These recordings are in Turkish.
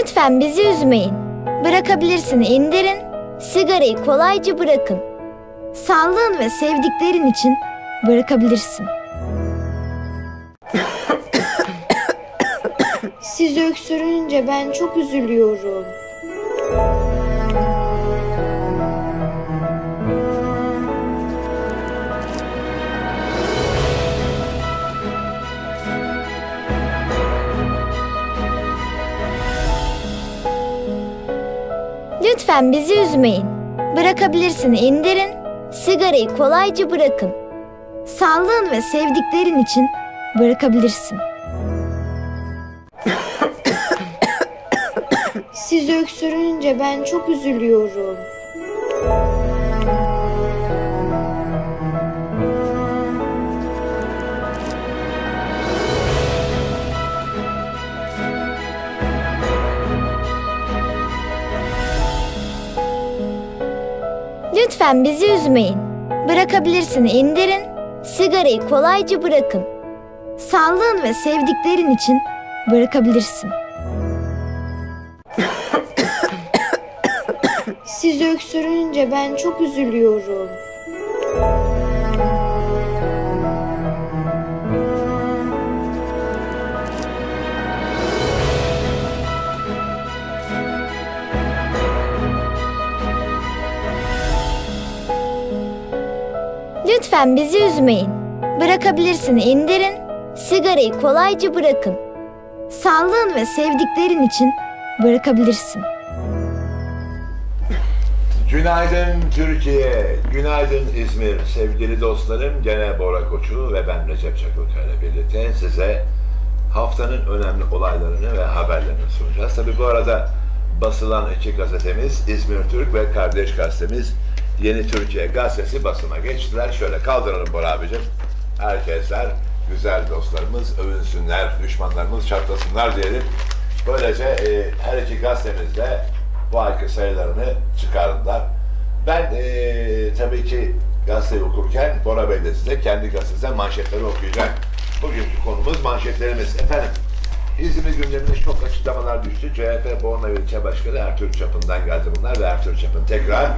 Lütfen bizi üzmeyin. Bırakabilirsin indirin. Sigarayı kolayca bırakın. Sağlığın ve sevdiklerin için bırakabilirsin. Siz öksürünce ben çok üzülüyorum. Lütfen bizi üzmeyin. Bırakabilirsin indirin. Sigarayı kolayca bırakın. Sağlığın ve sevdiklerin için bırakabilirsin. Siz öksürünce ben çok üzülüyorum. Lütfen bizi üzmeyin. Bırakabilirsin indirin. Sigarayı kolayca bırakın. Sağlığın ve sevdiklerin için bırakabilirsin. Siz öksürünce ben çok üzülüyorum. Lütfen bizi üzmeyin. Bırakabilirsin indirin. Sigarayı kolayca bırakın. Sağlığın ve sevdiklerin için bırakabilirsin. Günaydın Türkiye, günaydın İzmir. Sevgili dostlarım, gene Bora Koçu ve ben Recep Çakırkaya ile birlikte size haftanın önemli olaylarını ve haberlerini sunacağız. Tabi bu arada basılan iki gazetemiz İzmir Türk ve kardeş gazetemiz Yeni Türkiye gazetesi basıma geçtiler. Şöyle kaldıralım Bora abicim. Herkesler, güzel dostlarımız övünsünler, düşmanlarımız çatlasınlar diyelim. Böylece e, her iki gazetemiz de bu ayki sayılarını çıkardılar. Ben e, tabii ki gazeteyi okurken Bora Bey de size kendi gazetesinden manşetleri okuyacak. Bugünkü konumuz manşetlerimiz. Efendim, İzmir gündemine çok açıklamalar düştü. CHP Bornova İlçe Başkanı Ertuğrul Çapın'dan geldi bunlar ve Ertuğrul Çapın tekrar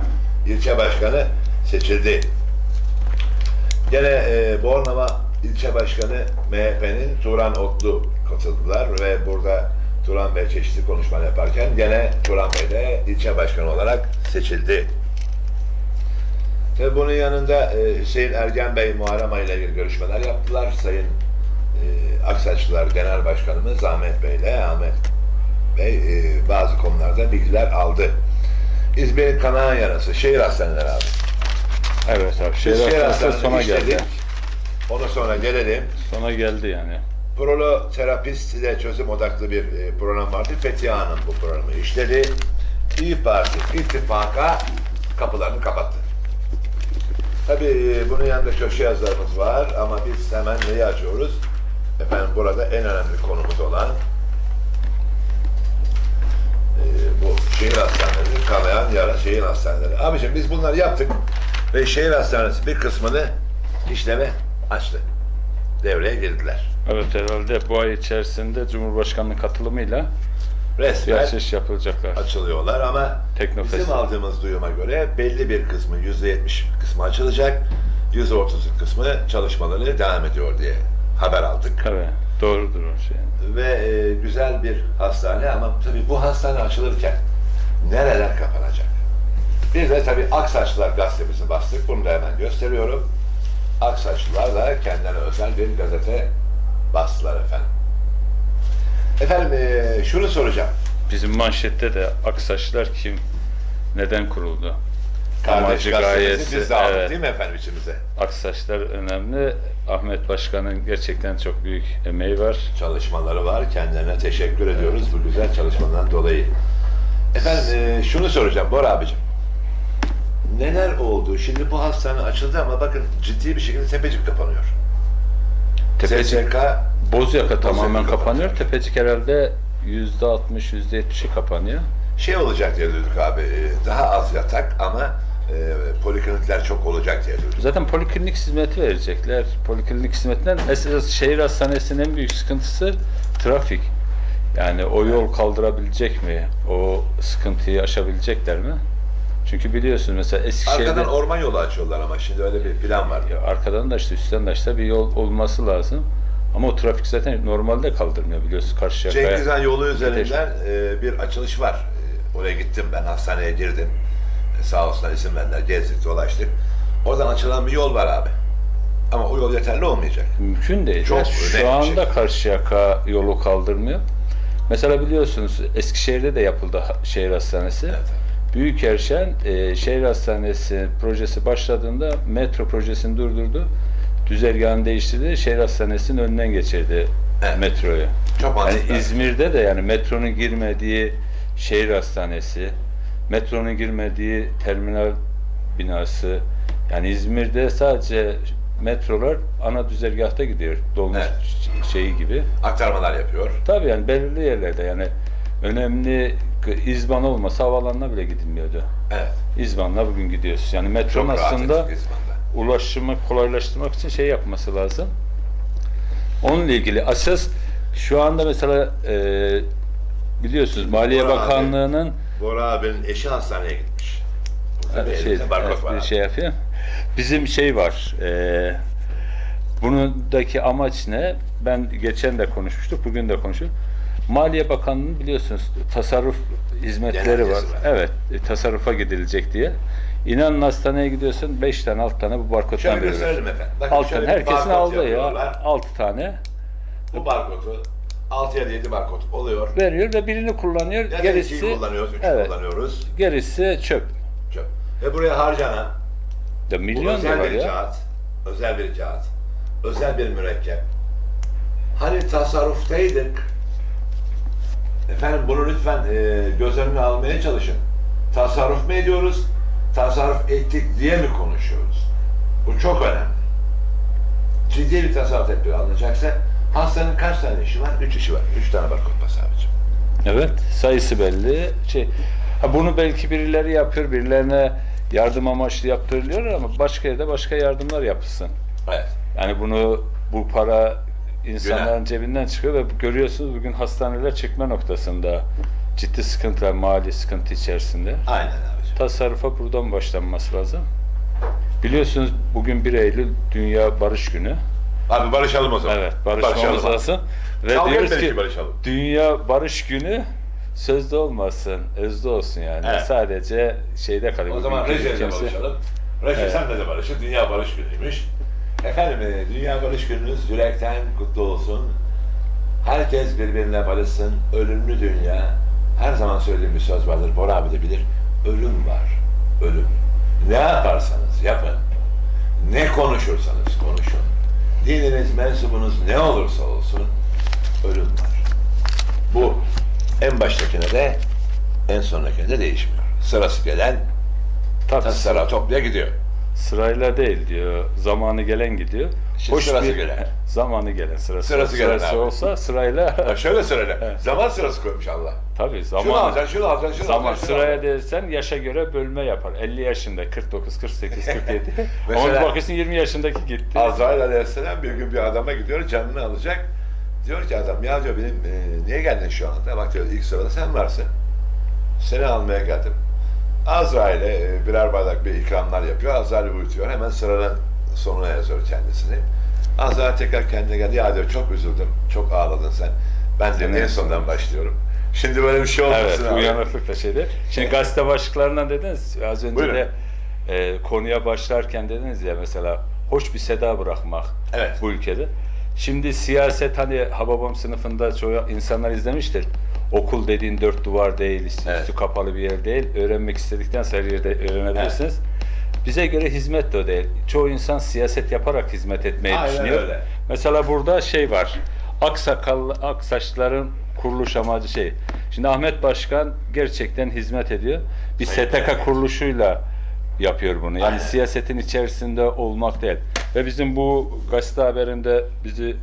ilçe başkanı seçildi. Gene e, Bornova ilçe başkanı MHP'nin Turan Otlu katıldılar ve burada Turan Bey çeşitli konuşmalar yaparken gene Turan Bey de ilçe başkanı olarak seçildi. Tabii bunun yanında e, Hüseyin Ergen Bey Muharrem ile ilgili görüşmeler yaptılar. Sayın e, Aksaçlılar Genel Başkanımız Ahmet Bey ile Ahmet Bey e, bazı konularda bilgiler aldı. İzmir'in kanayan yarası, şehir hastaneleri abi. Evet abi. Biz Şehir şehir hastanesi sona işledik. geldi. Ona sonra gelelim. Sona geldi yani. Proloterapist ile çözüm odaklı bir e, program vardı. Fethiye Hanım bu programı işledi. İyi Parti ittifaka kapılarını kapattı. Tabii e, bunun yanında köşe yazılarımız var ama biz hemen neyi açıyoruz? Efendim burada en önemli konumuz olan e, bu şehir hastaneleri, kanayan yara şehir hastaneleri. Abiciğim biz bunları yaptık ve şehir hastanesi bir kısmını işleme açtı. Devreye girdiler. Evet herhalde bu ay içerisinde Cumhurbaşkanlığı katılımıyla Resmen açılış yapılacaklar. açılıyorlar ama Teknofest. bizim aldığımız duyuma göre belli bir kısmı, yüzde yetmiş kısmı açılacak, yüzde otuzluk kısmı çalışmaları devam ediyor diye haber aldık. Evet doğrudur o şey. Ve e, güzel bir hastane ama tabii bu hastane açılırken nereler kapanacak? Bir de tabii Aksaçlılar gazetemizi bastık, bunu da hemen gösteriyorum. Aksaçlılar da kendilerine özel bir gazete bastılar efendim. Efendim e, şunu soracağım. Bizim manşette de Aksaçlar kim, neden kuruldu? Kardeş Amacı, gazetesi gayesi, biz de aldık evet. değil mi efendim içimize? Aksaçlar önemli. Ahmet Başkan'ın gerçekten çok büyük emeği var. Çalışmaları var. Kendilerine teşekkür ediyoruz bu güzel çalışmalarından dolayı. Efendim e, şunu soracağım Bora abicim. Neler oldu? Şimdi bu hastane açıldı ama bakın ciddi bir şekilde tepecik kapanıyor. Tepecik, SSK Bozyaka tamamen kapanıyor. kapanıyor. Tepecik herhalde yüzde altmış, yüzde yetmişi kapanıyor. şey olacak diye duyduk abi. e, Daha az yatak ama e, poliklinikler çok olacak diye duyduk. Zaten poliklinik hizmeti verecekler. Poliklinik hizmetinden esas şehir hastanesinin en büyük sıkıntısı trafik. Yani o yol kaldırabilecek mi? O sıkıntıyı aşabilecekler mi? Çünkü biliyorsun mesela Eskişehir'de Arkadan orman yolu açıyorlar ama şimdi öyle bir plan var. Ya arkadan da işte üstten de işte bir yol olması lazım. Ama o trafik zaten normalde kaldırmıyor biliyorsun karşı Cengiz Han yolu üzerinden e, bir açılış var. E, oraya gittim ben hastaneye girdim. E, sağ olsunlar izin verdiler. Gezdik dolaştık. Oradan açılan bir yol var abi. Ama o yol yeterli olmayacak. Mümkün değil. Çok Ya önemli Şu anda şey. Karşıyaka yolu kaldırmıyor. Mesela biliyorsunuz Eskişehir'de de yapıldı şehir hastanesi. Evet. Büyükerşen e, şehir hastanesi projesi başladığında metro projesini durdurdu. Düzergahını değiştirdi. Şehir hastanesinin önünden geçirdi Evet. metroyu. Çok Yani mantıklı. İzmir'de de yani metronun girmediği şehir hastanesi, metronun girmediği terminal binası. Yani İzmir'de sadece metrolar ana düzergahta gidiyor. Dolmuş Evet. şeyi gibi. Aktarmalar yapıyor. Tabii yani belirli yerlerde yani önemli İzban olmasa havaalanına bile gidilmiyordu. Evet. İzban'la bugün gidiyoruz. Yani metronun Çok aslında ulaşımı kolaylaştırmak için şey yapması lazım. Onunla ilgili asas şu anda mesela e, biliyorsunuz Maliye Bora abi. Bakanlığı'nın Bora abinin eşi hastaneye gitmiş. Burada şey, evet, bir abi. şey yapayım. Bizim şey var. E, bunundaki amaç ne? Ben geçen de konuşmuştuk, bugün de konuşuyoruz. Maliye Bakanlığı'nın biliyorsunuz tasarruf hizmetleri var. Var. Evet, e, tasarrufa gidilecek diye. İnanın hastaneye gidiyorsun, beş tane, alt tane bu barkoddan Şöyle veriyorlar. gösterelim efendim. Bakın Alt şöyle bir herkesin barkod aldığı ya. yapıyorlar. Altı tane Bu barkodu 6 ya da 7 barkod oluyor. veriyor ve birini kullanıyor. Ya da gerisi kullanıyoruz, evet, kullanıyoruz. gerisi çöp. Çok. Ve buraya harcanan Ya bu milyon özel dolar bir ya. kağıt, özel bir kağıt, özel bir mürekkep. Hani tasarruftaydık. Efendim bunu lütfen e, göz önüne almaya çalışın. Tasarruf mu ediyoruz? Tasarruf ettik diye mi konuşuyoruz? Bu çok önemli. Ciddi bir tasarruf tedbiri alınacaksa hastanın kaç tane işi var? Üç işi var. Üç tane barkod bas abicim. Evet, sayısı belli. Şey, ha bunu belki birileri yapıyor, birilerine yardım amaçlı yaptırılıyor ama başka yerde başka yardımlar yapılsın. Evet. Yani bunu bu para insanların Günah. cebinden çıkıyor ve görüyorsunuz bugün hastaneler çıkma noktasında ciddi sıkıntılar, mali sıkıntı içerisinde. Aynen abicim. Tasarrufa buradan başlanması lazım. Biliyorsunuz bugün 1 Eylül Dünya Barış Günü. Abi barışalım o zaman. Evet, barışmamız Barışalım. lazım. Ve Kavga diyoruz ki barışalım. Dünya Barış Günü sözde olmasın, özde olsun yani. Evet. Sadece şeyde kalıyor. O zaman Recep'le kimse- barışalım. Recep Evet. senle de barışın. Dünya Barış Günü'ymüş. Efendim e, Dünya Barış Gününüz yürekten kutlu olsun. Herkes birbirine barışsın. Ölümlü dünya. Her zaman söylediğim bir söz vardır. Bora abi de bilir. Ölüm var. Ölüm. Ne yaparsanız yapın. Ne konuşursanız konuşun. Dininiz, mensubunuz ne olursa olsun ölüm var. Bu en baştakine de en sondakine de değişmiyor. Sırası gelen Tabii sıra topluya gidiyor. sırayla değil diyor. Zamanı gelen gidiyor. Şimdi sırası gelen. Zamanı gelen sırası. Sırası gelen sırası abi. olsa sırayla Bak şöyle. Evet. Zaman sırası koymuş Allah. tabii zaman Şunu alacaksın, şunu alacaksın, şunu Zaman alacaksın. şunu sıraya alacaksın. dersen yaşa göre bölme yapar. 50 yaşında 49, 48, 47. Ama Mesela- bir bakıyorsun 20 yaşındaki gitti. Azrail Aleyhisselam bir gün bir adama gidiyor, canını alacak. Diyor ki adam, ya diyor benim e, niye geldin şu anda? Bak diyor ilk sırada sen varsın. Seni almaya geldim. Azrail'e e, birer bardak bir ikramlar yapıyor. Azrail uyutuyor. Hemen sıranın sonuna yazıyor kendisini. Azrail tekrar kendine geldi. Ya diyor çok üzüldüm. Çok ağladın sen. Ben de en sondan son. başlıyorum. Şimdi böyle bir şey olmasın Evet, abi. uyanıklık da şeydir. Şimdi gazete başlıklarından dediniz, az önce Buyurun. de e, konuya başlarken dediniz ya mesela hoş bir seda bırakmak Evet. bu ülkede. Şimdi siyaset hani Hababam sınıfında çoğu insanlar izlemiştir. Okul dediğin dört duvar değil, üstü Evet. kapalı bir yer değil. Öğrenmek istedikten sonra her yerde öğrenebilirsiniz. Bize göre hizmet de o değil. Çoğu insan siyaset yaparak hizmet etmeyi Aynen düşünüyor. öyle. Mesela burada şey var. Aksakallı, aksaçların kuruluş amacı şey. Şimdi Ahmet Başkan gerçekten hizmet ediyor. Bir STK kuruluşuyla yapıyor bunu. Yani Aynen. siyasetin içerisinde olmak değil. Ve bizim bu gazete haberinde bizi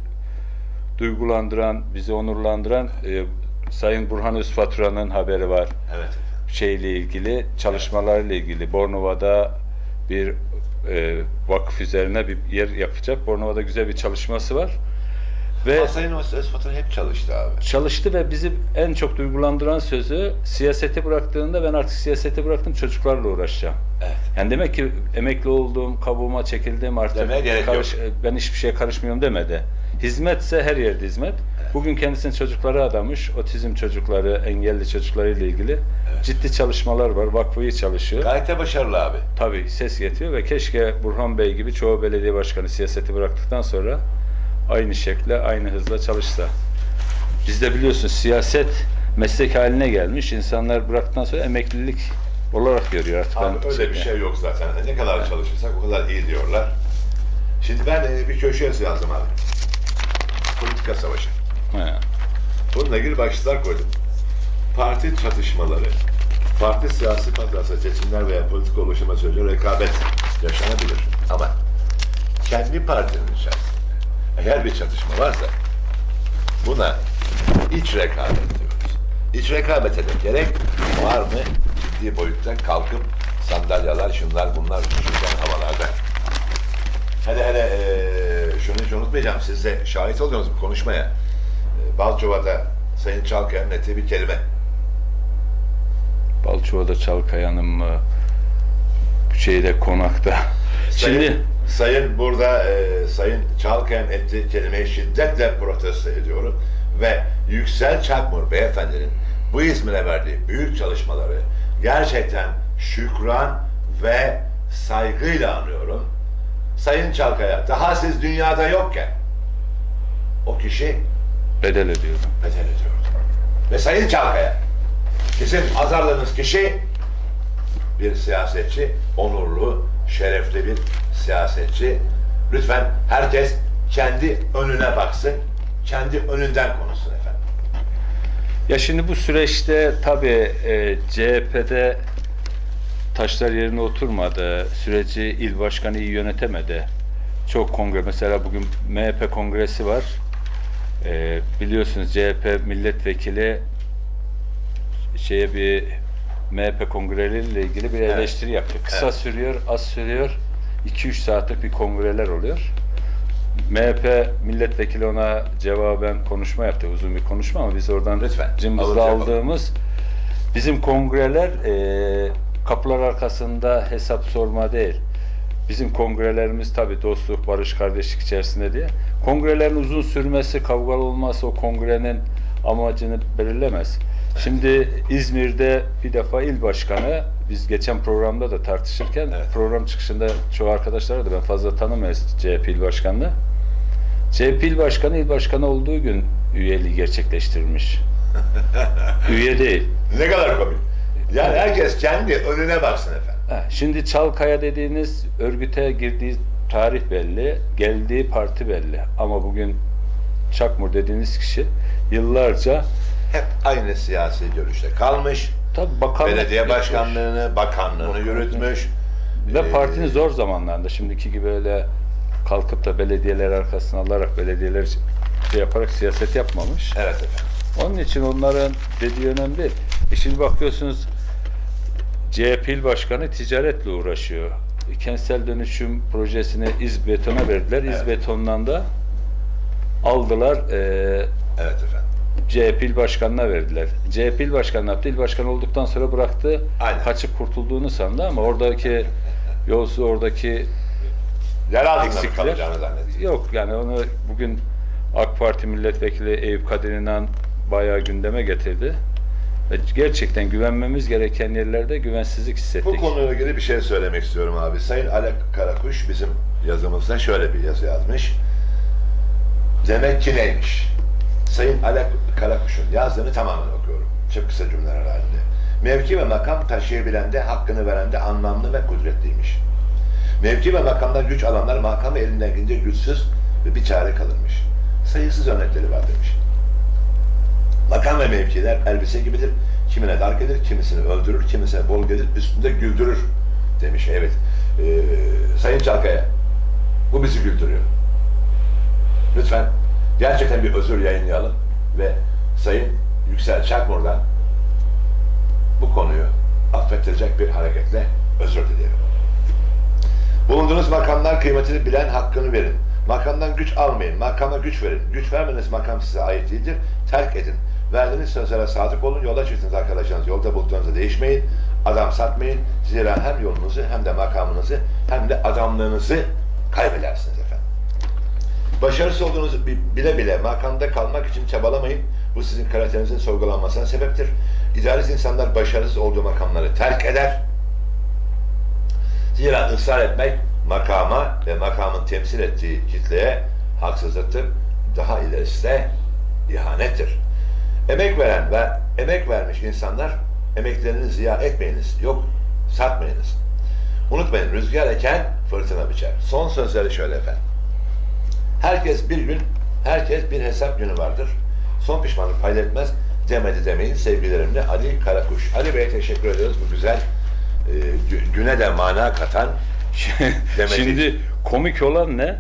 duygulandıran, bizi onurlandıran e, Sayın Burhan Özfatura'nın haberi var Evet. şeyle ilgili, çalışmalarla ilgili. Bornova'da bir e, vakıf üzerine bir yer yapacak. Bornova'da güzel bir çalışması var. Ve Ama Sayın Özfat'ın hep çalıştı abi. çalıştı ve bizi en çok duygulandıran sözü siyaseti bıraktığında ben artık siyaseti bıraktım çocuklarla uğraşacağım. Evet. Yani demek ki emekli olduğum, kabuğuma çekildim artık Demeye gerek karış- yok. ben hiçbir şeye karışmıyorum demedi. Hizmetse her yerde hizmet. Bugün kendisini çocuklara adamış, otizm çocukları, engelli çocukları ile ilgili ciddi çalışmalar var. Vakfı iyi çalışıyor. Gayet de başarılı abi. Tabii ses getiriyor ve keşke Burhan Bey gibi çoğu belediye başkanı siyaseti bıraktıktan sonra aynı şekle, aynı hızla çalışsa. Bizde biliyorsun siyaset meslek haline gelmiş. İnsanlar bıraktıktan sonra emeklilik olarak görüyor artık. Abi Ben- öyle bir şey yok zaten. Ne kadar çalışırsak o kadar iyi diyorlar. Şimdi ben e, bir köşe yazı yazdım abi. Politika savaşı. He. Bununla ilgili başlıklar koydum. Parti çatışmaları, parti siyasi patlasa seçimler veya politika oluşma süreci rekabet yaşanabilir. Ama kendi partinin içerisinde eğer bir çatışma varsa buna iç rekabet diyoruz. İç rekabete de gerek var mı? Ciddi boyutta kalkıp sandalyeler, şunlar bunlar uçuşurken havalarda. Hele hele eee şunu hiç unutmayacağım. Siz de şahit oluyorsunuz bu konuşmaya. Eee, Balçova'da Sayın Çalkaya'nın ettiği bir kelime. Balçova'da Çalkaya'nın mı? Şeyde konakta. Sayın, Şimdi Sayın burada eee Sayın Çalkaya'nın ettiği kelimeyi şiddetle protesto ediyorum. Ve Yüksel Çakmur beyefendinin bu İzmir'e verdiği büyük çalışmaları gerçekten şükran ve saygıyla anıyorum. Sayın Çalkaya, daha siz dünyada yokken o kişi bedel ödüyorum. bedel ediyordu. Ve Sayın Çalkaya, bizim azarladığınız kişi bir siyasetçi, onurlu, şerefli bir siyasetçi. Lütfen herkes kendi önüne baksın, kendi önünden konuşsun. Ya şimdi bu süreçte tabii e, CHP'de taşlar yerine oturmadı. Süreci il başkanı iyi yönetemedi. Çok kongre, mesela bugün MHP kongresi var. E, biliyorsunuz CHP milletvekili şeye bir MHP kongreleriyle ilgili bir Evet. eleştiri yaptı. Kısa Evet. sürüyor, az sürüyor. 2-3 saatlik bir kongreler oluyor. MHP milletvekili ona cevaben konuşma yaptı. Uzun bir konuşma ama biz oradan Lütfen, cımbızla aldığımız bizim kongreler e, kapılar arkasında hesap sorma değil. Bizim kongrelerimiz tabii dostluk, barış, kardeşlik içerisinde diye. Kongrelerin uzun sürmesi, kavgalı olması o kongrenin amacını belirlemez. Şimdi İzmir'de bir defa il başkanı, biz geçen programda da tartışırken Evet. program çıkışında çoğu arkadaşlar da ben fazla tanımayız CHP il başkanını. CHP il başkanı il başkanı olduğu gün üyeliği gerçekleştirmiş. Üye değil. Ne kadar komik. Yani herkes kendi önüne baksın efendim. Şimdi Çalkaya dediğiniz örgüte girdiği tarih belli, geldiği parti belli. Ama bugün Çakmur dediğiniz kişi yıllarca Hep aynı siyasi görüşte kalmış. Tabi bakanlık Belediye yapmış. başkanlığını, bakanlığını yürütmüş. ve Ee, partinin zor zamanlarında şimdiki gibi öyle kalkıp da belediyeler arkasına alarak belediyeler şey yaparak siyaset yapmamış. Evet efendim. Onun için onların dediği önemli değil. E şimdi bakıyorsunuz CHP il başkanı ticaretle uğraşıyor. Kentsel dönüşüm projesini İzbeton'a verdiler. Evet. İzbeton'dan da aldılar. e, Evet efendim. CHP il başkanına verdiler. CHP il başkanı yaptı? İl başkanı olduktan sonra bıraktı. Aynen. Kaçıp kurtulduğunu sandı ama oradaki yolsu oradaki Yer altında mı eksikler kalacağını yok. Yani onu bugün AK Parti milletvekili Eyüp Kadir İnan bayağı gündeme getirdi. Ve gerçekten güvenmemiz gereken yerlerde güvensizlik hissettik. Bu konuyla ilgili bir şey söylemek istiyorum abi. Sayın Alek Karakuş bizim yazımızda şöyle bir yazı yazmış. Demek ki neymiş? Sayın Alek Karakuş'un yazdığını tamamen okuyorum. Çok kısa cümleler halinde. Mevki ve makam taşıyabilen de hakkını veren de anlamlı ve kudretliymiş. Mevki ve makamdan güç alanlar makamı elinden gelince güçsüz ve bir çare kalırmış. Sayısız örnekleri var demiş. Makam ve mevkiler elbise gibidir. Kimine dar gelir, kimisini öldürür, kimisine bol gelir, üstünde güldürür demiş. Evet. Ee, Sayın Çalkaya, bu bizi güldürüyor. Lütfen gerçekten bir özür yayınlayalım ve Sayın Yüksel Çakmur'dan bu konuyu affettirecek bir hareketle özür dileyelim. Bulunduğunuz makamlar kıymetini bilen hakkını verin. Makamdan güç almayın, makama güç verin. Güç vermeniz makam size ait değildir. Terk edin. Verdiğiniz sözlere sadık olun. Yola çıktınız arkadaşlarınız. Yolda bulduğunuzda değişmeyin. Adam satmayın. Zira hem yolunuzu hem de makamınızı hem de adamlığınızı kaybedersiniz. Başarısız olduğunuzu bi- bile bile makamda kalmak için çabalamayın. Bu sizin kalitenizin sorgulanmasına sebeptir. İdealist insanlar başarısız olduğu makamları terk eder. Zira ısrar etmek makama ve makamın temsil ettiği kitleye haksızlıktır. Daha ilerisi de ihanettir. Emek veren ve emek vermiş insanlar emeklerini ziya etmeyiniz. Yok, satmayınız. Unutmayın rüzgar eken fırtına biçer. Son sözleri şöyle efendim. Herkes bir gün, herkes bir hesap günü vardır. Son pişmanlık paylaşmaz demedi demeyin sevgilerimle Ali Karakuş. Ali Bey'e teşekkür ediyoruz bu güzel e, gü- güne de mana katan demeci. Şimdi komik olan ne?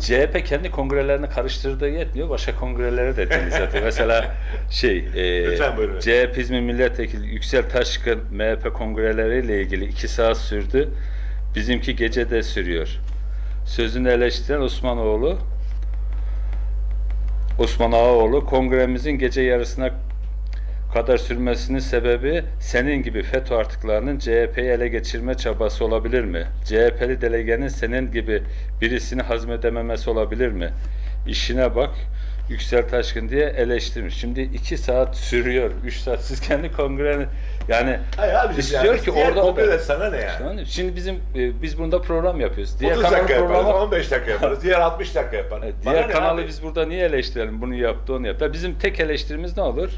CHP kendi kongrelerini karıştırdığı yetmiyor. Başka kongrelere de deniz atıyor. Mesela şey, e. CHP İzmir Milletvekili Yüksel Taşkın MHP kongreleriyle ilgili iki saat sürdü. Bizimki gece de sürüyor. Sözünü eleştiren Osmanoğlu, Osman Ağaoğlu, kongremizin gece yarısına kadar sürmesinin sebebi senin gibi FETÖ artıklarının CHP'yi ele geçirme çabası olabilir mi? CHP'li delegenin senin gibi birisini hazmedememesi olabilir mi? İşine bak, Yüksel Taşkın diye eleştirmiş. Şimdi iki saat sürüyor, üç saat. Siz kendi kongreni yani Hayır abi, istiyor yani ki orada kongrede da. sana ne yani? Şimdi bizim e, biz bunda program yapıyoruz. Diğer 30 kanal dakika yaparız, programı 15 dakika yaparız, diğer 60 dakika yaparız. Evet, diğer kanalı abi? biz burada niye eleştirelim? Bunu yaptı, onu yaptı. Bizim tek eleştirimiz ne olur?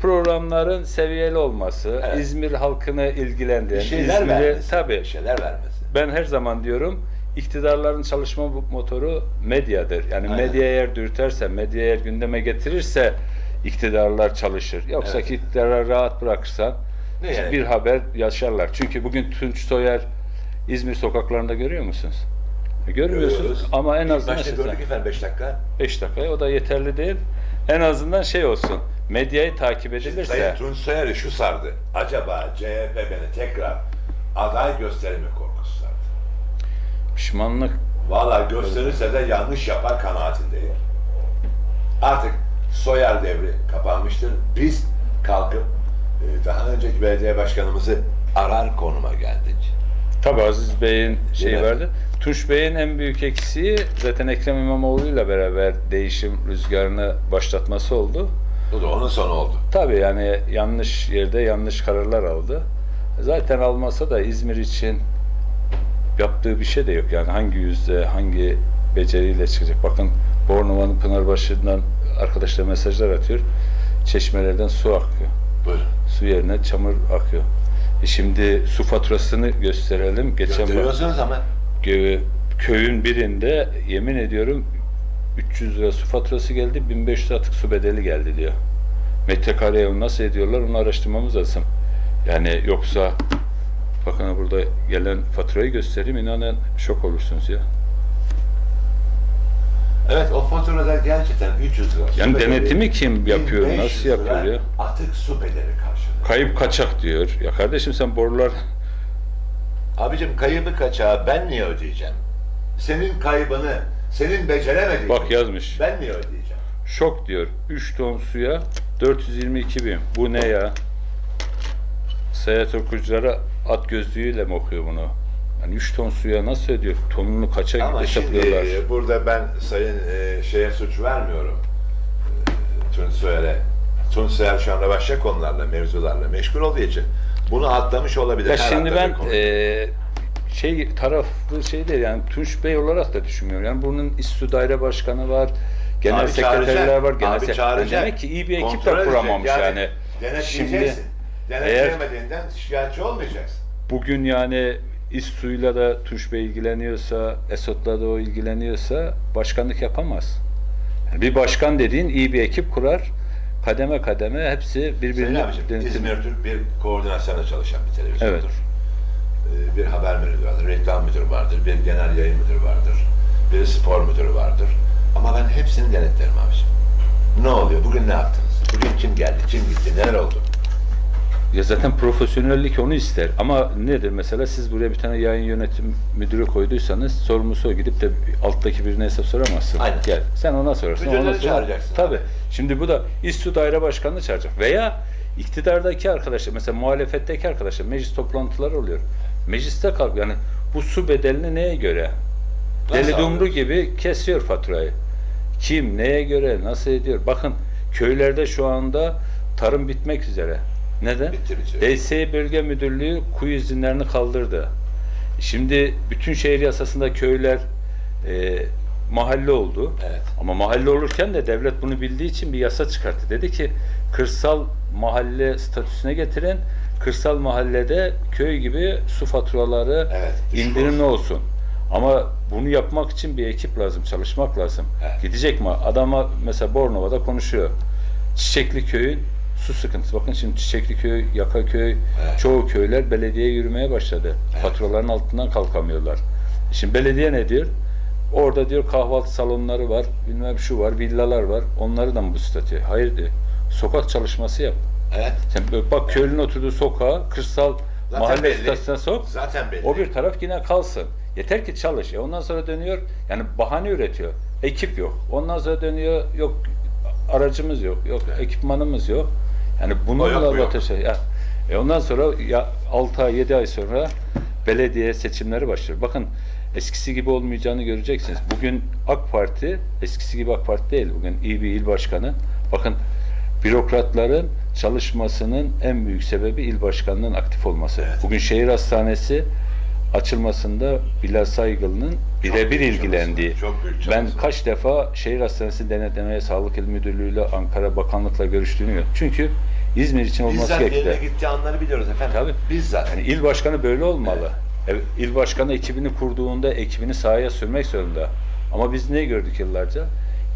Programların seviyeli olması, Evet. İzmir halkını ilgilendiren, İzmir'i vermesi. tabii. Şeyler vermesi. Ben her zaman diyorum iktidarların çalışma motoru medyadır. Yani Aynen. medya eğer dürterse, medya eğer gündeme getirirse iktidarlar çalışır. Yoksa Evet. iktidarları rahat bırakırsan Ne yani? bir haber yaşarlar. Çünkü bugün Tunç Soyer İzmir sokaklarında görüyor musunuz? Görmüyorsunuz Görüyoruz. ama en azından Başta gördük efendim 5 dakika. 5 dakikaya o da yeterli değil. En azından şey olsun. Medyayı takip edilirse Sayın Tunç Soyer'i şu sardı. Acaba CHP beni tekrar aday gösterimi korkusu sardı. Pişmanlık Valla gösterirse de yanlış yapar kanaatindeyim. Artık Soyer devri kapanmıştır. Biz kalkıp e, daha önceki belediye başkanımızı arar konuma geldik. tabi Aziz Bey'in şeyi vardı. Tunç Bey'in en büyük eksiği zaten Ekrem İmamoğlu'yla beraber değişim rüzgarını başlatması oldu. Bu da onun sonu oldu. Tabi yani yanlış yerde yanlış kararlar aldı. Zaten almasa da İzmir için yaptığı bir şey de yok. Yani hangi yüzde, hangi beceriyle çıkacak. Bakın Bornova'nın Pınarbaşı'ndan arkadaşlar mesajlar atıyor. Çeşmelerden su akıyor. Buyurun. Su yerine çamur akıyor. E şimdi su faturasını gösterelim. Geçen Gösteriyorsunuz ama köyün birinde yemin ediyorum 300 lira su faturası geldi, 1500 atık su bedeli geldi diyor. Metrekareye nasıl ediyorlar onu araştırmamız lazım. Yani yoksa bakın burada gelen faturayı göstereyim inanın şok olursunuz ya. evet o faturada gerçekten 300 lira. Yani Su bedeli, denetimi kim yapıyor, 1500 nasıl yapıyor ya? Atık su bedeli karşılıyor. Kayıp kaçak diyor. Ya kardeşim sen borular Abicim kaybı kaçağı ben niye ödeyeceğim? Senin kaybını, senin beceremediğin Bak yazmış. ben niye ödeyeceğim? şok diyor. 3 ton suya 422 bin. Bu ne ya? Seyahat okuyucuları at gözlüğüyle mi okuyor bunu? Yani 3 ton suya nasıl ödüyor? Tonunu kaça Ama şimdi e, burada ben sayın e, şeye suç vermiyorum. E, Tunç Soyer'e. Tunç Soyer şu anda başka konularla, mevzularla meşgul olduğu için bunu atlamış olabilir. Ya Her şimdi atladığı ben konu. e, şey taraflı şey değil yani Tunç Bey olarak da düşünmüyorum. Yani bunun İSSU daire başkanı var, genel Abi sekreterler çağıracak, var, genel abi sek- çağıracak. Demek ki iyi bir ekip Kontrol de edecek. kuramamış yani. Denetleyeceksin. Şimdi Denetleyemediğinden şikayetçi olmayacaksın. Bugün yani İSSU'yla da Tunç Bey ilgileniyorsa, Esot'la da o ilgileniyorsa başkanlık yapamaz. Bir başkan dediğin iyi bir ekip kurar. Kademe kademe hepsi birbirine abicim, İzmir Türk bir koordinasyonda çalışan bir televizyondur. Evet. Ee, Bir haber müdürü vardır, reklam müdürü vardır, bir genel yayın müdürü vardır, bir spor müdürü vardır. Ama ben hepsini denetlerim abiciğim. Ne oluyor? Bugün ne yaptınız? Bugün kim geldi, kim gitti, neler oldu? Ya zaten profesyonellik onu ister. Ama nedir mesela siz buraya bir tane yayın yönetim müdürü koyduysanız sorumlusu o gidip de alttaki birine hesap soramazsın. Aynen. Gel. Sen ona sorarsın. Müdürleri ona sor- çağıracaksın. Tabii. Şimdi bu da İSTU daire başkanını çağıracak. Veya iktidardaki arkadaşlar mesela muhalefetteki arkadaşlar meclis toplantıları oluyor. Mecliste kalk yani bu su bedelini neye göre? Nasıl Deli dumru gibi kesiyor faturayı. Kim, neye göre, nasıl ediyor? Bakın köylerde şu anda tarım bitmek üzere. Neden? DSİ Bölge Müdürlüğü kuyu izinlerini kaldırdı. Şimdi bütün şehir yasasında köyler e, mahalle oldu. Evet. Ama mahalle olurken de devlet bunu bildiği için bir yasa çıkarttı. Dedi ki kırsal mahalle statüsüne getirin. Kırsal mahallede köy gibi su faturaları Evet, indirimli olsun. Ama bunu yapmak için bir ekip lazım, çalışmak lazım. Evet. Gidecek mi? Adama mesela Bornova'da konuşuyor. Çiçekli köyün su sıkıntısı. Bakın şimdi Çiçekli köy, Yakaköy, Evet. çoğu köyler belediyeye yürümeye başladı. Evet. Faturaların altından kalkamıyorlar. Şimdi belediye ne diyor? Orada diyor kahvaltı salonları var, bilmem şu var, villalar var. Onları da mı bu statü? Hayır diyor. Sokak çalışması yap. Evet. Böyle bak köylünün oturduğu sokağa, kırsal Zaten mahalle belli. statüsüne sok. Zaten belli. O bir taraf yine kalsın. Yeter ki çalış. E ondan sonra dönüyor, yani bahane üretiyor. Ekip yok. Ondan sonra dönüyor, yok aracımız yok, yok ekipmanımız yok. Yani O bununla yok, bu yok. ateşe. Ya, e ondan sonra ya 6 ay 7 ay sonra belediye seçimleri başlıyor. Bakın eskisi gibi olmayacağını göreceksiniz. Bugün AK Parti eskisi gibi AK Parti değil. Bugün iyi bir il başkanı. Bakın bürokratların çalışmasının en büyük sebebi il başkanının aktif olması. Evet. Bugün şehir hastanesi açılmasında Bilal Saygılı'nın birebir ilgilendiği. ben kaç defa şehir hastanesi denetlemeye Sağlık İl Müdürlüğü'yle Ankara Bakanlık'la görüştüğünü gördüm. Çünkü İzmir için olması Bizzat gerekli. yerine gittiği anları biliyoruz efendim. Tabii. Bizzat. Yani il başkanı böyle olmalı. Evet, il başkanı ekibini kurduğunda ekibini sahaya sürmek zorunda. Ama biz ne gördük yıllarca?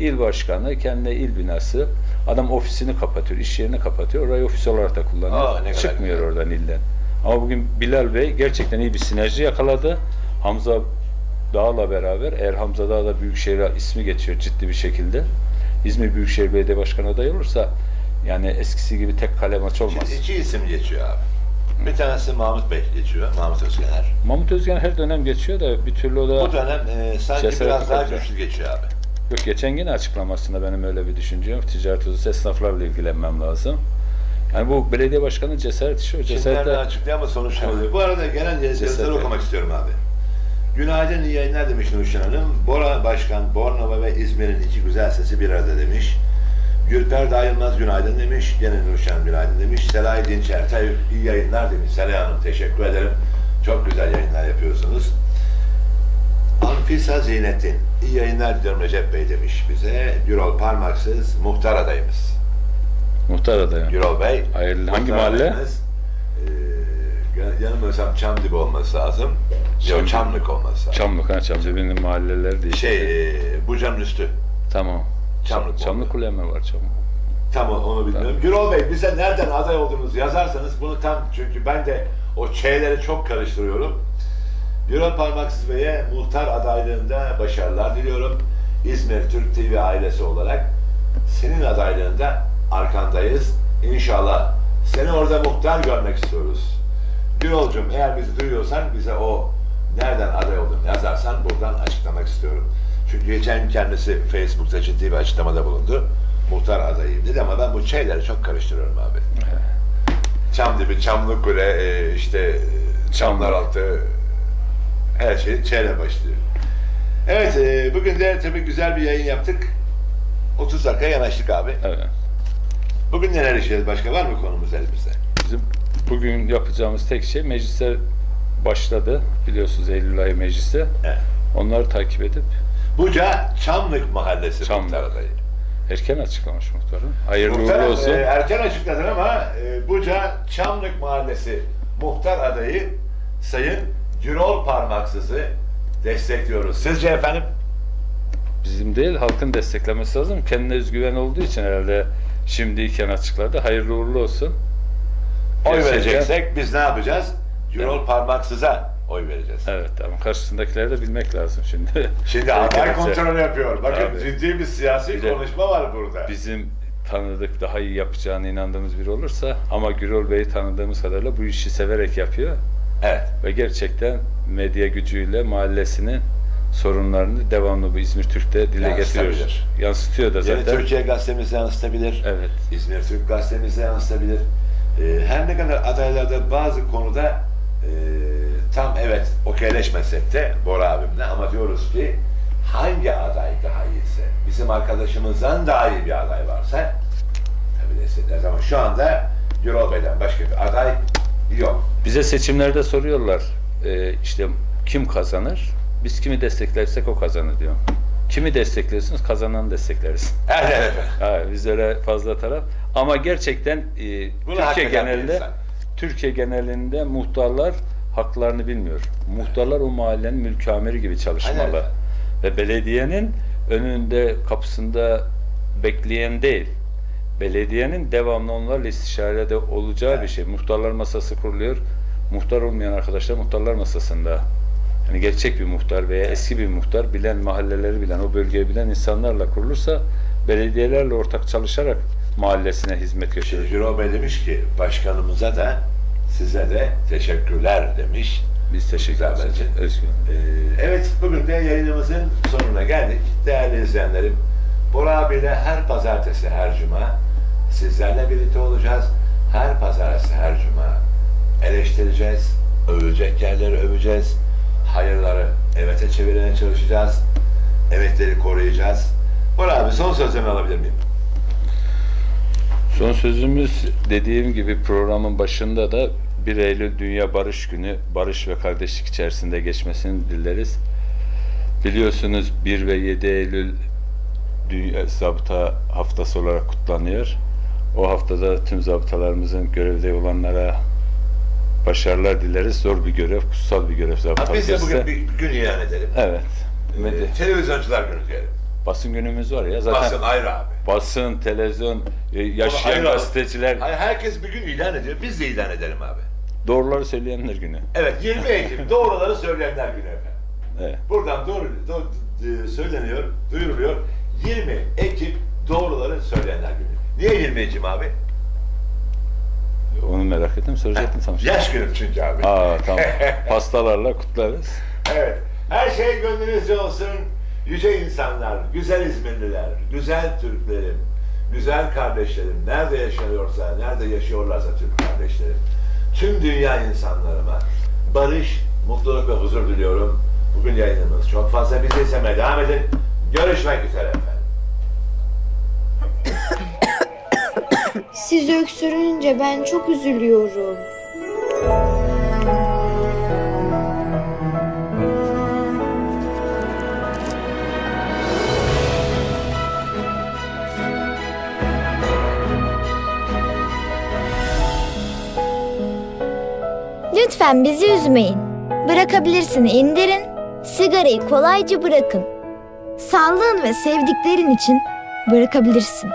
İl başkanı kendine il binası, adam ofisini kapatıyor, iş yerini kapatıyor, orayı ofis olarak da kullanıyor. Aa, ne kadar Çıkmıyor güzel. oradan ilden. Ama bugün Bilal Bey gerçekten iyi bir sinerji yakaladı. Hamza Dağ'la beraber, eğer Hamza Dağ da Büyükşehir'e ismi geçiyor ciddi bir şekilde. İzmir Büyükşehir Belediye Başkanı adayı olursa yani eskisi gibi tek kale maç olmaz. Şimdi iki isim geçiyor abi. Bir tanesi Mahmut Bey geçiyor. Mahmut Özgener. Mahmut Özgen her dönem geçiyor da bir türlü o da... Bu dönem e, sanki Cesaret biraz daha yapacak. güçlü geçiyor abi. Yok geçen yine açıklamasında benim öyle bir düşüncem yok. Ticaret odası esnaflarla ilgilenmem lazım. Yani bu belediye başkanı cesaret işi o Şimdi cesaret nereden açıklıyor ama sonuç ne oluyor? Bu arada gelen yazıları Cesaret. okumak istiyorum abi. Günaydın iyi yayınlar demiş Nurşen Hanım. Bora Başkan, Bornova ve İzmir'in iki güzel sesi bir arada demiş. Gülper Dayılmaz günaydın demiş. Gene Nurşen günaydın demiş. Selay Dinçer Tayyip iyi yayınlar demiş. Selay Hanım teşekkür ederim. Çok güzel yayınlar yapıyorsunuz. Anfisa Zeynettin. iyi yayınlar diliyorum Recep Bey demiş bize. Gürol Parmaksız muhtar adayımız. muhtar adayı. Gürol Bey. Hayırlı. Hangi muhtar mahalle? adayımız. Ee, yanılmıyorsam Çamdibi olması lazım. Çamdibi. Yok Çamlık olması lazım. Çamlık ha Çamlık'ın mahalleleri değil. Şey, e, Buca'nın üstü. Tamam. Çamlık Çamlık oldu. Kule mi var Çamlık? Tam onu bilmiyorum. Gürol Bey bize nereden aday olduğunuzu yazarsanız bunu tam çünkü ben de o şeyleri çok karıştırıyorum. Gürol Parmaksız Bey'e muhtar adaylığında başarılar diliyorum. İzmir Türk TV ailesi olarak senin adaylığında arkandayız. İnşallah seni orada muhtar görmek istiyoruz. Gürol'cum eğer bizi duyuyorsan bize o nereden aday olduğunu yazarsan buradan açıklamak istiyorum. Çünkü geçen kendisi Facebook'ta ciddi bir açıklamada bulundu. Muhtar adayıyım dedi ama ben bu şeyleri çok karıştırıyorum abi. Çamdibi, Çamlıkule, e, işte e, Çamlaraltı, her şey çeyle başlıyor. Evet, e, bugün de tabii güzel bir yayın yaptık. 30 dakika yanaştık abi. Evet. Bugün neler işleyeceğiz? Başka var mı konumuz elimizde? Bizim bugün yapacağımız tek şey meclisler başladı. Biliyorsunuz Eylül ayı meclisi. Evet. Onları takip edip Buca Çamlık Mahallesi Çamlık. muhtar adayı. erken açıklamış muhtarım. Hayırlı Muhtar, uğurlu olsun. e, erken açıkladın ama e, Buca Çamlık Mahallesi muhtar adayı Sayın Gürol Parmaksız'ı destekliyoruz. Sizce efendim? Bizim değil halkın desteklemesi lazım. Kendine özgüven olduğu için herhalde şimdiyken açıkladı. Hayırlı uğurlu olsun. Oy Gerçekten- vereceksek biz ne yapacağız? Gürol Evet. Parmaksız'a oy vereceğiz. Evet ama karşısındakileri de bilmek lazım şimdi. Şimdi aday kontrolü yapıyor. Bakın Tabii. ciddi bir siyasi Bir de- konuşma var burada. Bizim tanıdık, daha iyi yapacağına inandığımız biri olursa ama Gürol Bey'i tanıdığımız kadarıyla bu işi severek yapıyor Evet. ve gerçekten medya gücüyle mahallesinin sorunlarını devamlı bu İzmir Türk'te dile Yansıtabilir. getiriyor. Yansıtıyor da Yeni zaten. Türkiye gazetemize yansıtabilir. Evet. İzmir Türk gazetemize yansıtabilir. Ee, her ne kadar adaylarda bazı konuda e, tam evet okeyleşmesek de Bora abimle ama diyoruz ki hangi aday daha iyiyse, bizim arkadaşımızdan daha iyi bir aday varsa tabii destekleriz ama şu anda Yurol Bey'den başka bir aday yok. Bize seçimlerde soruyorlar e, işte kim kazanır? Biz kimi desteklersek o kazanır diyor. Kimi destekliyorsunuz? Kazananı destekleriz. Evet efendim. Ha, biz öyle fazla taraf. Ama gerçekten e, Bunu Türkiye genelinde. Türkiye genelinde muhtarlar haklarını bilmiyor. Muhtarlar o mahallenin mülkamiri gibi çalışmalı. Aynen. Ve belediyenin önünde kapısında bekleyen değil. Belediyenin devamlı onlarla istişarede olacağı bir şey. Muhtarlar masası kuruluyor. Muhtar olmayan arkadaşlar muhtarlar masasında. Yani gerçek bir muhtar veya eski bir muhtar bilen mahalleleri bilen, o bölgeyi bilen insanlarla kurulursa belediyelerle ortak çalışarak mahallesine hizmet götürür. Yurol Bey demiş ki başkanımıza da size de teşekkürler demiş. Biz teşekkür ederiz. Ee, evet, bugün de yayınımızın sonuna geldik. Değerli izleyenlerim, Bora abiyle her pazartesi, her cuma sizlerle birlikte olacağız. Her pazartesi, her cuma eleştireceğiz, övülecek yerleri öveceğiz, hayırları evete çevirmeye çalışacağız, evetleri koruyacağız. Bora abi son sözlerimi alabilir miyim? Son sözümüz dediğim gibi programın başında da 1 Eylül Dünya Barış Günü, barış ve kardeşlik içerisinde geçmesini dileriz. Biliyorsunuz 1 ve 7 Eylül Dünya Zabıta Haftası olarak kutlanıyor. O haftada tüm zabıtalarımızın görevde olanlara başarılar dileriz. Zor bir görev, kutsal bir görev zabıta biz de bugün bir gün ilan edelim. Evet. Ee, televizyoncular günü diyelim. Basın günümüz var ya zaten. Basın ayrı abi. Basın, televizyon, e, yaşayan Hayır abi. gazeteciler Hayır, herkes bir gün ilan ediyor. Biz de ilan edelim abi. Doğruları söyleyenler günü. Evet 20 Ekim doğruları söyleyenler günü efendim. Evet. Buradan doğru, doğru e, söyleniyor, duyuruluyor. 20 Ekim doğruları söyleyenler günü. Niye 20 Ekim abi? Onu merak ettim, soracaktım sana. Yaş günüm çünkü abi. Aa tamam. Pastalarla kutlarız. Evet. Her şey gönlünüzce olsun. Yüce insanlar, güzel İzmirliler, güzel Türklerim, güzel kardeşlerim, nerede yaşanıyorsa, nerede yaşıyorlarsa Türk kardeşlerim, tüm dünya insanlarıma barış, mutluluk ve huzur diliyorum. Bugün yayınımız çok fazla. Bizi izlemeye devam edin. Görüşmek üzere efendim. Siz öksürünce ben çok üzülüyorum. Lütfen bizi üzmeyin. Bırakabilirsin indirin, sigarayı kolayca bırakın. Sağlığın ve sevdiklerin için bırakabilirsin.